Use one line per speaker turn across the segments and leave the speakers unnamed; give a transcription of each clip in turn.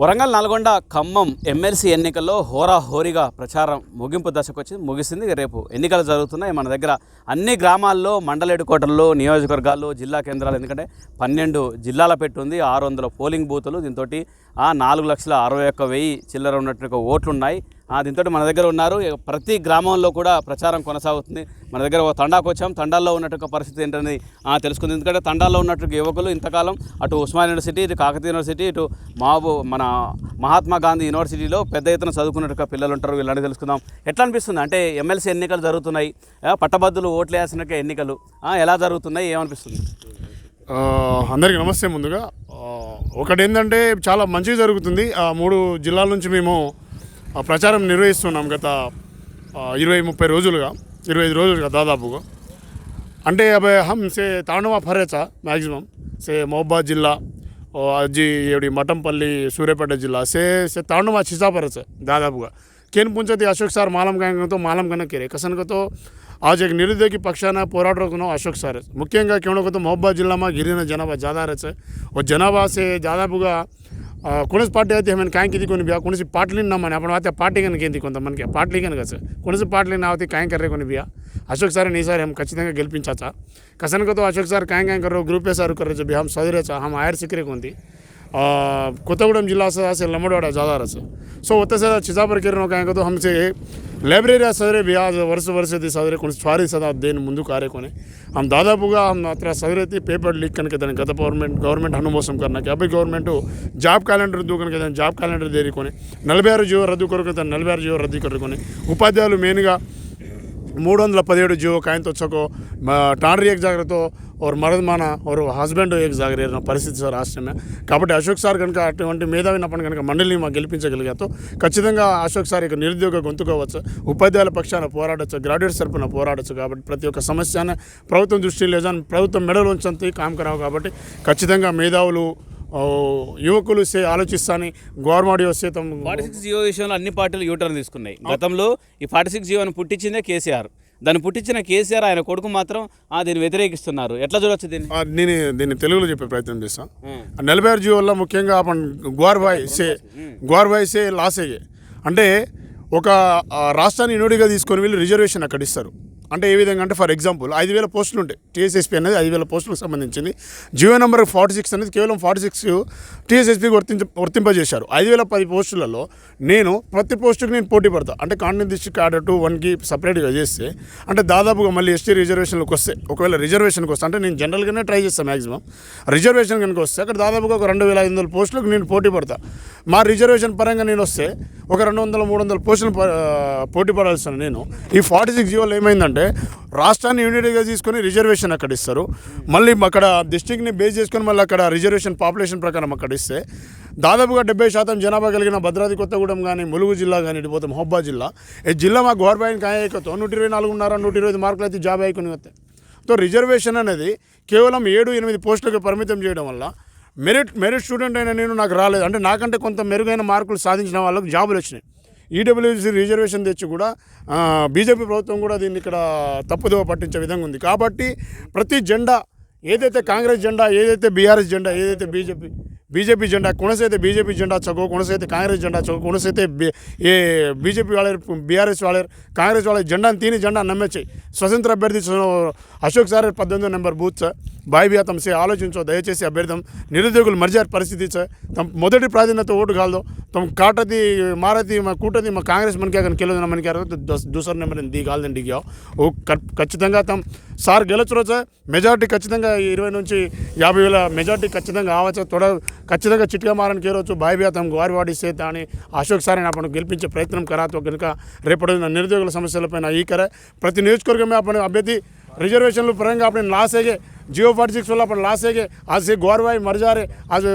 Warangal Nalgonda Khammam MLC ఎన్నికల్లో హోరాహోరీగా ప్రచారం ముగింపు దశకు వచ్చి ముగిసింది. రేపు ఎన్నికలు జరుగుతున్నాయి. మన దగ్గర అన్ని గ్రామాల్లో మండల హెడ్కోటర్లు నియోజకవర్గాల్లో జిల్లా కేంద్రాలు ఎందుకంటే పన్నెండు జిల్లాల పెట్టుంది ఆరు వందల పోలింగ్ బూతులు. దీంతో ఆ నాలుగు లక్షల అరవై ఒక్క వెయ్యి చిల్లర ఉన్నట్టు ఓట్లు ఉన్నాయి దీంతో మన దగ్గర ఉన్నారు. ప్రతి గ్రామంలో కూడా ప్రచారం కొనసాగుతుంది. మన దగ్గర ఒక తండాకు వచ్చాం. తండాల్లో ఉన్నట్టు పరిస్థితి ఏంటని తెలుసుకుంది. ఎందుకంటే తండాల్లో ఉన్నట్టు యువకులు ఇంతకాలం అటు ఉస్మాన్ యూనివర్సిటీ ఇటు కాకతీయ యూనివర్సిటీ ఇటు మాబు మన మహాత్మా గాంధీ యూనివర్సిటీలో పెద్ద ఎత్తున చదువుకున్నట్టు పిల్లలు ఉంటారు. వీళ్ళని తెలుసుకుందాం. ఎట్లా అనిపిస్తుంది? అంటే ఎమ్మెల్సీ ఎన్నికలు జరుగుతున్నాయి. పట్టభద్రులు ఓట్లు వేసిన ఎన్నికలు ఎలా జరుగుతున్నాయి? ఏమనిపిస్తుంది?
అందరికీ నమస్తే ముందుగా. ఒకటి ఏంటంటే చాలా మంచిగా జరుగుతుంది. ఆ మూడు జిల్లాల నుంచి మేము ప్రచారం నిర్వహిస్తున్నాం గత ఇరవై ముప్పై రోజులుగా ఇరవై ఐదు రోజులుగా దాదాపుగా. అంటే అబ్బాయి హమ్ సే తాండవ ఫరేచ మ్యాక్సిమం సే మహబాద్ జిల్లా అజ్జి ఏడి మఠంపల్లి సూర్యాపేట జిల్లా సే సే తాండవ చిసాపరచ దాదాపుగా. కేన్ పుంచతి అశోక్ సార్ మాలం కనకతో మాలం కనకేరే కసనకతో आज एक निरुद्योगी पक्षाने पोराट रोखणं అశోక్ సార్. ముఖ్యంగా కేవలం మహబాద్ జిల్లామా గిరిజన జనాభా జాదా రచ. ఓ జనాభాసే దాదాపుగా ಕುಣಸ ಪಾರ್ಟಿ ಆಯ್ತು ಆಮೇಲೆ ಕಾಯಿ ಕಿದ್ಕೊಂಡು ಬಿಯಾ ಕುಣಸಿ ಪಾಟ್ಲಿನ ನಮ್ಮ ಮನೆ ಅಪ್ಪನ ಆತ ಪಾರ್ಟಿಗನ್ ಗೆಂದಿ కొంత మనకి? పార్టీకి కాదు కుణసి పాటలు నావతి కాయం కర్రే కొని బియా అశోక్ సార్ నీ సార్ హం ఖచ్చితంగా గెలిపించాచా? కసన్కతో అశోక్ సార్ కాయం కాయం కర్రో గ్రూప్ ఏ సార్ కర్రో జబి హం సౌదరేచా హం కొంది कोतागुडम జిల్లా से से लमडवाड़ा ज़्यादा रस सो उते से चिजापुर किरण कहें तो हमसे లైబ్రరీ చదివే బియాజ్ వరుస వరుసది చదివే కొన్ని స్వారీ సదా దేని ముందు కారేకొని ఆమె దాదాపుగా ఆమె అత్ర చదివేది పేపర్ లీక్ కనుక దాని గత గవర్నమెంట్ గవర్నమెంట్ అనుమోసం కన్నాక అబ్బాయి గవర్నమెంట్ జాబ్ క్యాలెండర్ రద్దు కనుక జాబ్ క్యాలెండర్ దేరుకొని నలభై ఆరు జీవో రద్దు కొరకు దాన్ని నలభై ఆరు జీవో రద్దు కొరుకొని ఉపాధ్యాయులు మెయిన్గా మూడు వందల పదిహೇಳು ಜೀವ ಕಾಯ್ತು ತೋಚೋಕೋ ఏక్ ಎಕ್ ಜಾಗ್ರತೋ ಅವ್ರ మరదమాన ಅವ್ರ హస్బెండ్ ఎగ్స్ జాగ్రత్త పరిస్థితి సార్ రాష్ట్రమే కాబట్టి అశోక్ సార్ కనుక అటువంటి మేధావినప్పుడు కనుక మండలిని మాకు గెలిపించగలిగాతో ఖచ్చితంగా అశోక్ సార్ ఇక నిరుద్యోగ గొంతుకోవచ్చు ఉపాధ్యాయుల పక్షాన పోరాడచ్చు గ్రాడ్యుయేట్స్ తరఫున పోరాడచ్చు కాబట్టి ప్రతి ఒక్క సమస్యను ప్రభుత్వం దృష్టి లేదా ప్రభుత్వం మెడలు ఉంచంతి కామ్ కాబట్టి ఖచ్చితంగా మేధావులు యువకులు ఆలోచిస్తాని గవర్నమెంట్ వస్తే
ఫార్టీ సిక్స్ జియో విషయంలో అన్ని పార్టీలు యూటర్న్ తీసుకున్నాయి. గతంలో ఈ ఫార్టీ సిక్స్ జియోను పుట్టించిందే కేసీఆర్. దాన్ని పుట్టించిన కేసీఆర్ ఆయన కొడుకు మాత్రం ఆ దీన్ని వ్యతిరేకిస్తున్నారు. ఎట్లా చూడొచ్చు దీన్ని?
దీన్ని దీన్ని తెలుగులో చెప్పే ప్రయత్నం చేస్తాను నలభై ఆరు జీవోల్లో ముఖ్యంగా గోర్ గోర్బాయ్ సే గోర్బాయ్ సే లాస్ అయ్యే. అంటే ఒక రాష్ట్రాన్ని ఇనుడిగా తీసుకొని వెళ్ళి రిజర్వేషన్ అక్కడ ఇస్తారు. అంటే ఏ విధంగా అంటే ఫర్ ఎగ్జాంపుల్ ఐదు వేల పోస్టులు ఉంటాయి. టీఎస్ఎస్పీ అనేది ఐదు వేల పోస్టులకు సంబంధించింది. జియో నెంబర్ ఫార్టీ సిక్స్ అనేది కేవలం ఫార్టీ సిక్స్ టీఎస్ఎస్పీకి వర్తించ వర్తింపజేశారు ఐదు వేల పది పోస్టులలో నేను ప్రతి పోస్టుకి నేను పోటీ పడతా. అంటే కాంటెంట్ డిస్ట్రిక్ట్ ఆర్డర్ టూ వన్కి సపరేట్గా చేస్తే అంటే దాదాపుగా మళ్ళీ ఎస్టీ రిజర్వేషన్లకు వస్తే ఒకవేళ రిజర్వేషన్కి వస్తే అంటే నేను జనరల్గానే ట్రై చేస్తాను మ్యాక్సిమం రిజర్వేషన్ కనుక వస్తే అక్కడ దాదాపుగా ఒక రెండు వేల ఐదు వందల పోస్టులకు నేను పోటీ పడతా. మా రిజర్వేషన్ పరంగా నేను వస్తే ఒక రెండు వందల మూడు వందల పోస్టులు పోటీ పడాల్సిన నేను. ఈ ఫార్టీ సిక్స్ జీవోలు ఏమైందంటే రాష్ట్రాన్ని యూనిట్గా తీసుకొని రిజర్వేషన్ అక్కడ ఇస్తారు. మళ్ళీ అక్కడ డిస్టిక్ని బేస్ చేసుకొని మళ్ళీ అక్కడ రిజర్వేషన్ పాపులేషన్ ప్రకారం అక్కడ ఇస్తే దాదాపుగా డెబ్బై శాతం జనాభా కలిగిన భద్రాద్రి కొత్తగూడెం కానీ ములుగు జిల్లా కానీ ఇటుపోతే మహబాద్ జిల్లా. ఈ జిల్లా మా గవర్నమెంట్ కాయకతో నూట ఇరవై నాలుగున్నర నూట ఇరవై మార్కులు అయితే జాబ్ అయికొని వస్తాయి సో రిజర్వేషన్ అనేది కేవలం ఏడు ఎనిమిది పోస్టులకు పరిమితం చేయడం వల్ల మెరిట్ మెరిట్ స్టూడెంట్ అయిన నేను నాకు రాలేదు. అంటే నాకంటే కొంత మెరుగైన మార్కులు సాధించిన వాళ్ళకు జాబులు వచ్చినాయి. ఈడబ్ల్యూసీ రిజర్వేషన్ తెచ్చి కూడా బీజేపీ ప్రభుత్వం కూడా దీన్ని ఇక్కడ తప్పుదోవ పట్టించే విధంగా ఉంది. కాబట్టి ప్రతి జెండా ఏదైతే కాంగ్రెస్ జెండా ఏదైతే బీఆర్ఎస్ జెండా ఏదైతే బీజేపీ బీజేపీ జెండా కొనసైతే బీజేపీ జెండా చదువు కొనసైతే కాంగ్రెస్ జెండా చదువు కొనసైతే ఏ బీజేపీ వాళ్ళ బీఆర్ఎస్ వాళ్ళ కాంగ్రెస్ వాళ్ళ జెండాను తీని జెండా నమ్మేచ్చాయి స్వతంత్ర అభ్యర్థి అశోక్ సార్ పద్దెనిమిదో నెంబర్ బూత్ సార్. బాయి తమసే ఆలోచించో దయచేసి అభ్యర్థం నిరుద్యోగులు మర్జారి పరిస్థితి తమ మొదటి ప్రాధాన్యత ఓటు కాదు తమ కాటది మారది మా కూటది మా కాంగ్రెస్ మనకే కానీ గెలదు మనకి దూసరి నెంబర్ ది కాదని దిగావు. ఓ ఖచ్చితంగా తమ సార్ గెలచురోచా మెజార్టీ ఖచ్చితంగా ఇరవై నుంచి యాభై వేల మెజార్టీ ఖచ్చితంగా ఆవచ్చు తొడ ఖచ్చితంగా చిట్గా మారని కేరవచ్చు బాయిబియా తమ వారి సేత అని అశోక్ సార్ అని అప్పుడు గెలిపించే ప్రయత్నం కరాతో కనుక రేపటి నిరుద్యోగుల సమస్యలపైన ఈ కరే ప్రతి నియోజకవర్గమే అప్పుడు అభ్యర్థి रिजर्वेशन परेंगे अपने लास है జియో ఫార్టీ సిక్స్ వల్ల అప్పుడు లాస్ అయ్యే అది గోర్వాయి మరజారే అది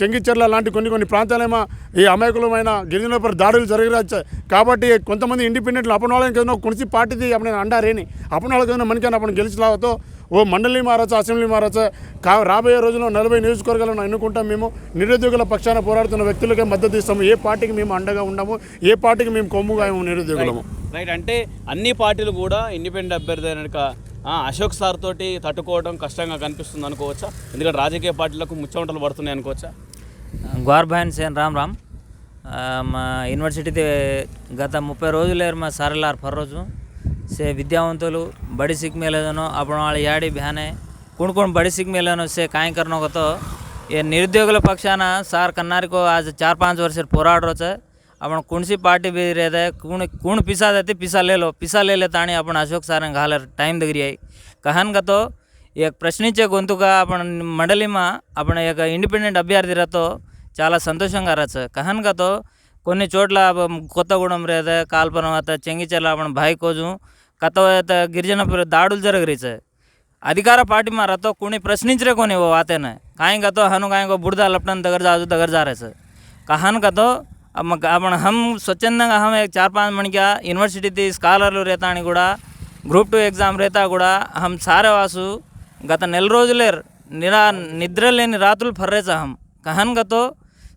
చెంగిచెర్ల లాంటి కొన్ని కొన్ని ప్రాంతాలేమో ఈ అమాయకులమైన గిరిజనులపై దాడులు జరిగిరాచ్చు కాబట్టి కొంతమంది ఇండిపెండెంట్లు అప్పుడు వాళ్ళకి ఏదైనా కొనిసి పార్టీది అప్పుడు అండారేని అప్పుడు వాళ్ళకి ఏదైనా మనకైనా అప్పుడు గెలిచిలాతో ఓ మండలి మారచ్చు అసెంబ్లీ మారచ్చు కా రాబోయే రోజుల్లో నలభై నియోజకవర్గాలను ఎన్నుకుంటాం మేము నిరుద్యోగుల పక్షాన పోరాడుతున్న వ్యక్తులకే మద్దతు ఇస్తాము ఏ పార్టీకి మేము అండగా ఉండము ఏ పార్టీకి మేము కొమ్ముగా నిరుద్యోగులము
రైట్ అంటే అన్ని పార్టీలు కూడా ఇండిపెండెంట్ అభ్యర్థి అయిన అశోక్ సార్ తోటి తట్టుకోవడం కష్టంగా కనిపిస్తుంది అనుకోవచ్చా? ఎందుకంటే రాజకీయ పార్టీలకు ముచ్చమంటలు పడుతున్నాయి అనుకోవచ్చా?
గౌర్భాయన్ సేన్ రామ్ రామ్. మా యూనివర్సిటీ గత ముప్పై రోజులు లేరు మా సారలార్ పర్రోజు. సే విద్యావంతులు బడి సిక్ మేలేదనో అప్పుడు వాళ్ళ యాడి బ్యానే కొనుక్కొని బడి సిక్ మేలేనో సే కాయంకరణ ఒకతో ఏ నిరుద్యోగుల పక్షాన సార్ కన్నారికో ఆజ్ చార్ పాంచ్ వర్ష సార్ रोच अपन कौन सी पार्टी भी रहता है कौन कौन पिसा देते पिसा ले लो पिसा ले लेता आणि आपण अशोक सार घाल टाइम दगरी आहे कहन का तो एक ప్రశ్నించే గొంతుగా आपण మండలిమా आपण एक ఇండిపెండెంట్ అభ్యర్థి రాతో చాలా సంతోషంగా రాచు కహన్ का तो కొన్ని చోట్ల కొత్తగూడెం రేద కాల్పనం అత చెంగిచెల్ల आपण भाई కోజు కథ గిరిజన దాడులు జరగరీచే अधिकार पार्टी में रहतो कोणी प्रश्निंचरे कोणी वो आते नाही काय का तो हनु काय को बुडदा लपटन दगर जाजू दगर అప్పుడు హం స్వచ్ఛందంగా అహం చార్ పాంచ్ మణిగా యూనివర్సిటీ స్కాలర్లు రేతాని కూడా గ్రూప్ టూ ఎగ్జామ్ రేతా కూడా అహం సారవాసు గత నెల రోజులే నిరా నిద్ర లేని రాత్రులు ఫర్రేచ హమ్. కహన్ కహన్గతో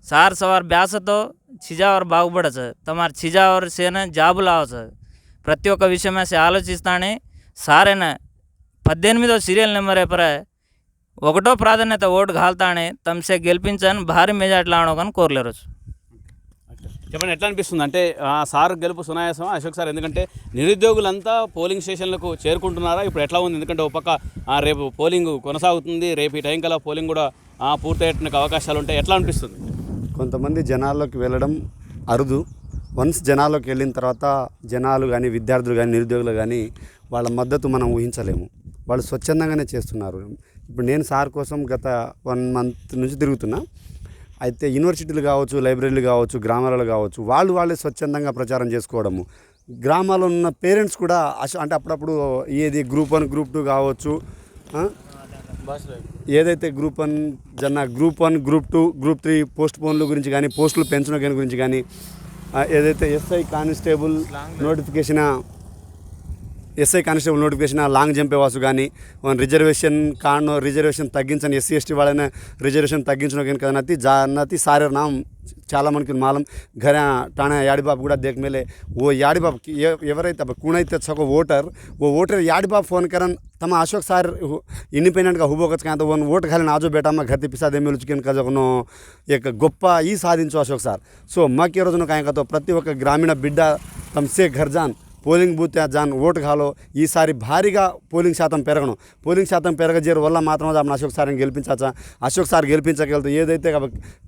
సార్ సవార్ బ్యాసతో చిజావర్ బాగుపడచ్చు తమారు చిజావర్ సేన జాబు లావచ్చు ప్రతి ఒక్క విషయమేసి ఆలోచిస్తానే సారైన పద్దెనిమిదో సీరియల్ నెంబర్ ఎపరే ఒకటో ప్రాధాన్యత ఓటు కాల్తానే తమసే గెలిపించని భారీ మెజార్టీ లాడకని కోరలేరు
చెప్పండి ఎట్లా అనిపిస్తుంది? అంటే సార్ గెలుపు సునాయాసం అశోక్ సార్ ఎందుకంటే నిరుద్యోగులంతా పోలింగ్ స్టేషన్లకు చేరుకుంటున్నారా? ఇప్పుడు ఎట్లా ఉంది? ఎందుకంటే ఒక పక్క రేపు పోలింగ్ కొనసాగుతుంది. రేపు ఈ టైం కల్లా పోలింగ్ కూడా పూర్తయ్యేటానికి అవకాశాలు ఉంటాయి. ఎట్లా అనిపిస్తుంది?
కొంతమంది జనాల్లోకి వెళ్ళడం అరుదు. వన్స్ జనాల్లోకి వెళ్ళిన తర్వాత జనాలు కానీ విద్యార్థులు కానీ నిరుద్యోగులు కానీ వాళ్ళ మద్దతు మనం ఊహించలేము. వాళ్ళు స్వచ్ఛందంగానే చేస్తున్నారు. ఇప్పుడు నేను సార్ కోసం గత వన్ మంత్ నుంచి తిరుగుతున్నా. అయితే యూనివర్సిటీలు కావచ్చు లైబ్రరీలు కావచ్చు గ్రామాలలో కావచ్చు వాళ్ళు వాళ్ళే స్వచ్ఛందంగా ప్రచారం చేసుకోవడము గ్రామాల్లో ఉన్న పేరెంట్స్ కూడా అస- అంటే అప్పుడప్పుడు ఏది గ్రూప్ వన్ గ్రూప్ టూ కావచ్చు? ఏదైతే group one జన్న group one group two group three post పోన్ల గురించి కానీ పోస్టులు పెంచడం గురించి కానీ ఏదైతే SI constable notification SI constable notification long jump Vasu కానీ రిజర్వేషన్ కాన్ రిజర్వేషన్ తగ్గించని ఎస్సీ ఎస్టీ వాళ్ళైనా రిజర్వేషన్ తగ్గించిన కదనతి జానతి సారే నామ్ చాలా మనకి మాలం ఘర టాణ యాడిబాబు కూడా దేఖ మేలే ఓ యాడిబాబు ఎవరైతే కూణైతే చక్క ఓటర్ ఓ ఓటర్ యాడిబాబు ఫోన్ కరన్ తమ అశోక్ సార్ ఇండిపెండెంట్గా హుబోకొచ్చు కానీ వన్ ఓటు ఖాళీ నాజో బేటమ్మ గతి పిసాదే మేలుచుకెన్ కజకును యొక్క గొప్ప ఈ సాధించు అశోక్ సార్. సో మాకు ఈ రోజున కాయకతో ప్రతి ఒక్క గ్రామీణ బిడ్డ తమ సే ఘర్జాన్. పోలింగ్ బూత్ జాన్ ఓటు కాలో ఈసారి భారీగా పోలింగ్ శాతం పెరగను. పోలింగ్ శాతం పెరగజేరు వల్ల మాత్రం మనం అశోక్ సార్ని గెలిపించచ్చా అశోక్ సార్ గెలిపించగలుగుతూ ఏదైతే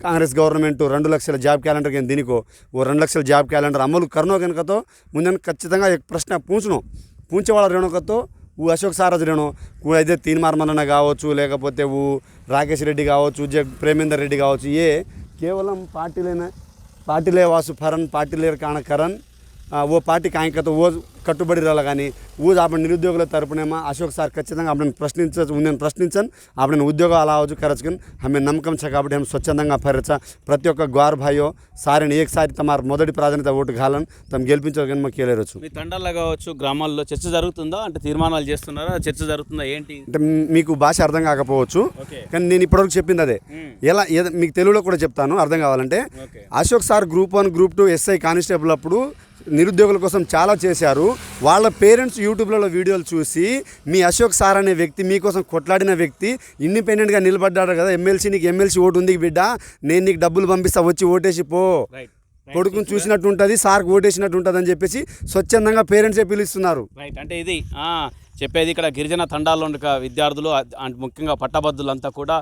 కాంగ్రెస్ గవర్నమెంట్ రెండు లక్షల జాబ్ క్యాలెండర్ కింద దీనికో ఓ రెండు లక్షల జాబ్ క్యాలెండర్ అమలు కరణో కనుకతో ముందని ఖచ్చితంగా ప్రశ్న పూంచును. పూంచేవాళ్ళ రేణుకతో ఊ అశోక్ సారథ్ రేణు ఊ అయితే తీన్మార్ మల్లన్న కావచ్చు లేకపోతే ఊ రాకేష్ రెడ్డి కావచ్చు జగ్ ప్రేమేందర్ రెడ్డి కావచ్చు ఏ కేవలం పార్టీలైన పార్టీలే వాసు ఫరన్ పార్టీలేరు కాణ కరణ్ ఓ పార్టీ కాయకతో ఓ కట్టుబడి రాల కానీ ఊ అప్పుడు నిరుద్యోగుల తరపునేమో అశోక్ సార్ ఖచ్చితంగా అప్పుడు ప్రశ్నించ నేను ప్రశ్నించాను. అప్పుడు ఉద్యోగం అలా అవచ్చు కరచుకుని ఆమె నమ్మకం చ కాబట్టి మేము స్వచ్ఛందంగా పరిచ ప్రతి ఒక్క గ్వార్ భాయో సారిని ఏకసారి తమ మొదటి ప్రాధాన్యత ఓటు కాలని తమ గెలిపించగలని మాకు కేలేరొచ్చు
మీ తండాల్లో కావచ్చు గ్రామాల్లో చర్చ జరుగుతుందా? అంటే తీర్మానాలు చేస్తున్నారా? చర్చ జరుగుతుందా? ఏంటి?
అంటే మీకు భాష అర్థం కాకపోవచ్చు. కానీ నేను ఇప్పటివరకు చెప్పింది అదే. ఎలా మీకు తెలుగులో కూడా చెప్తాను అర్థం కావాలంటే. Ashok sir group one group two SI constable అప్పుడు నిరుద్యోగుల కోసం చాలా చేశారు. వాళ్ళ పేరెంట్స్ యూట్యూబ్లలో వీడియోలు చూసి మీ అశోక్ సార్ అనే వ్యక్తి మీకోసం కొట్లాడిన వ్యక్తి ఇండిపెండెంట్గా నిలబడ్డాడు కదా ఎమ్మెల్సీ నీకు ఎమ్మెల్సీ ఓటు ఉంది బిడ్డ నేను నీకు డబ్బులు పంపిస్తా వచ్చి ఓటేసి పో. కొడుకుని చూసినట్టు ఉంటుంది సార్కి ఓటేసినట్టు ఉంటుంది అని చెప్పేసి స్వచ్ఛందంగా పేరెంట్సే పిలుస్తున్నారు.
రైట్ అంటే ఇది చెప్పేది ఇక్కడ గిరిజన తండాల్లో ఉండే విద్యార్థులు ముఖ్యంగా పట్టభద్రులంతా కూడా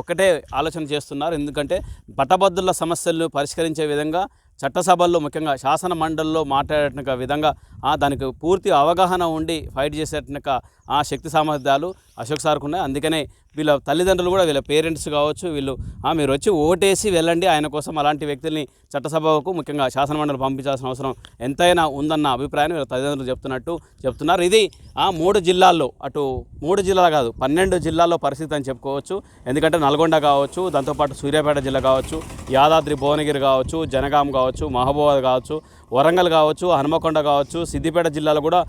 ఒకటే ఆలోచన చేస్తున్నారు. ఎందుకంటే పట్టభద్రుల సమస్యలను పరిష్కరించే విధంగా చట్టసభల్లో ముఖ్యంగా శాసన మండలిలో మాట్లాడేట విధంగా దానికి పూర్తి అవగాహన ఉండి ఫైట్ చేసేట ఆ శక్తి సామర్థ్యాలు అశోక్ సార్కు ఉన్నాయి. అందుకనే వీళ్ళ తల్లిదండ్రులు కూడా వీళ్ళ పేరెంట్స్ కావచ్చు వీళ్ళు మీరు వచ్చి ఓటేసి వెళ్ళండి ఆయన కోసం అలాంటి వ్యక్తుల్ని చట్టసభకు ముఖ్యంగా శాసనమండలి పంపించాల్సిన అవసరం ఎంతైనా ఉందన్న అభిప్రాయాన్ని వీళ్ళ తల్లిదండ్రులు చెప్తున్నట్టు చెప్తున్నారు. ఇది ఆ మూడు జిల్లాల్లో అటు మూడు జిల్లాలు కాదు పన్నెండు జిల్లాల్లో పరిస్థితి అని చెప్పుకోవచ్చు. ఎందుకంటే నల్గొండ కావచ్చు దాంతోపాటు సూర్యాపేట జిల్లా కావచ్చు యాదాద్రి భువనగిరి కావచ్చు జనగాం కావచ్చు మహబూబాద్ కావచ్చు వరంగల్ కావచ్చు హనుమకొండ కావచ్చు సిద్దిపేట జిల్లాలో కూడా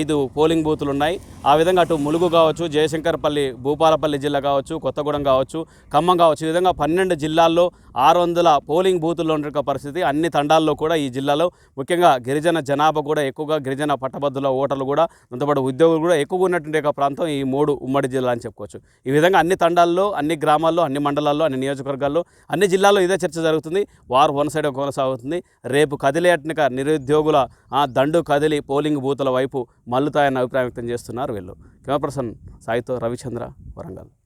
ఐదు పోలింగ్ బూతులు ఉన్నాయి. ఆ విధంగా అటు ములుగు కావచ్చు జయశంకర్పల్లి భూపాలపల్లి జిల్లా కావచ్చు కొత్తగూడెం కావచ్చు ఖమ్మం కావచ్చు ఈ విధంగా పన్నెండు జిల్లాల్లో ఆరు వందల పోలింగ్ బూతుల్లో ఉన్న పరిస్థితి. అన్ని తండాల్లో కూడా ఈ జిల్లాలో ముఖ్యంగా గిరిజన జనాభా కూడా ఎక్కువగా గిరిజన పట్టభద్రుల ఓటర్లు కూడా దాంతోపాటు ఉద్యోగులు కూడా ఎక్కువగా ఉన్నటువంటి ప్రాంతం ఈ మూడు ఉమ్మడి జిల్లా అని చెప్పుకోవచ్చు. ఈ విధంగా అన్ని తండాల్లో అన్ని గ్రామాల్లో అన్ని మండలాల్లో అన్ని నియోజకవర్గాల్లో అన్ని జిల్లాల్లో ఇదే చర్చ జరుగుతుంది. వారు వన్ సైడ్ కొనసాగుతుంది. రేపు నిరుద్యోగుల ఆ దండు కదిలి పోలింగ్ బూతుల వైపు మల్లుతాయన్న అభిప్రాయం వ్యక్తం చేస్తున్నారు వీళ్ళు. కెమెరా పర్సన్ సాయితో రవిచంద్ర వరంగల్.